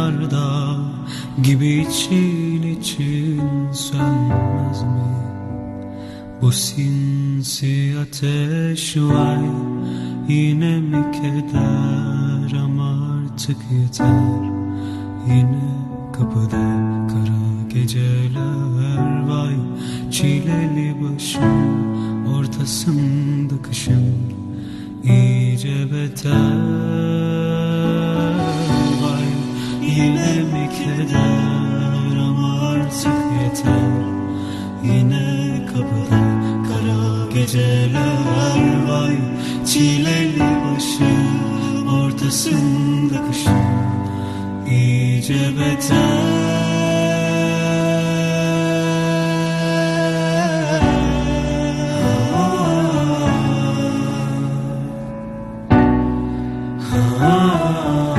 yanardağ gibi için için sönmez mi? Bu sinsi ateş var yine mi keder? Ama artık yeter. Yine kapıda kara geceler vay Çileli başım ortasında kışım iyice beter yeter. Yine kapıda kara geceler Vay çileli başım ortasında kışım iyice beter. Ah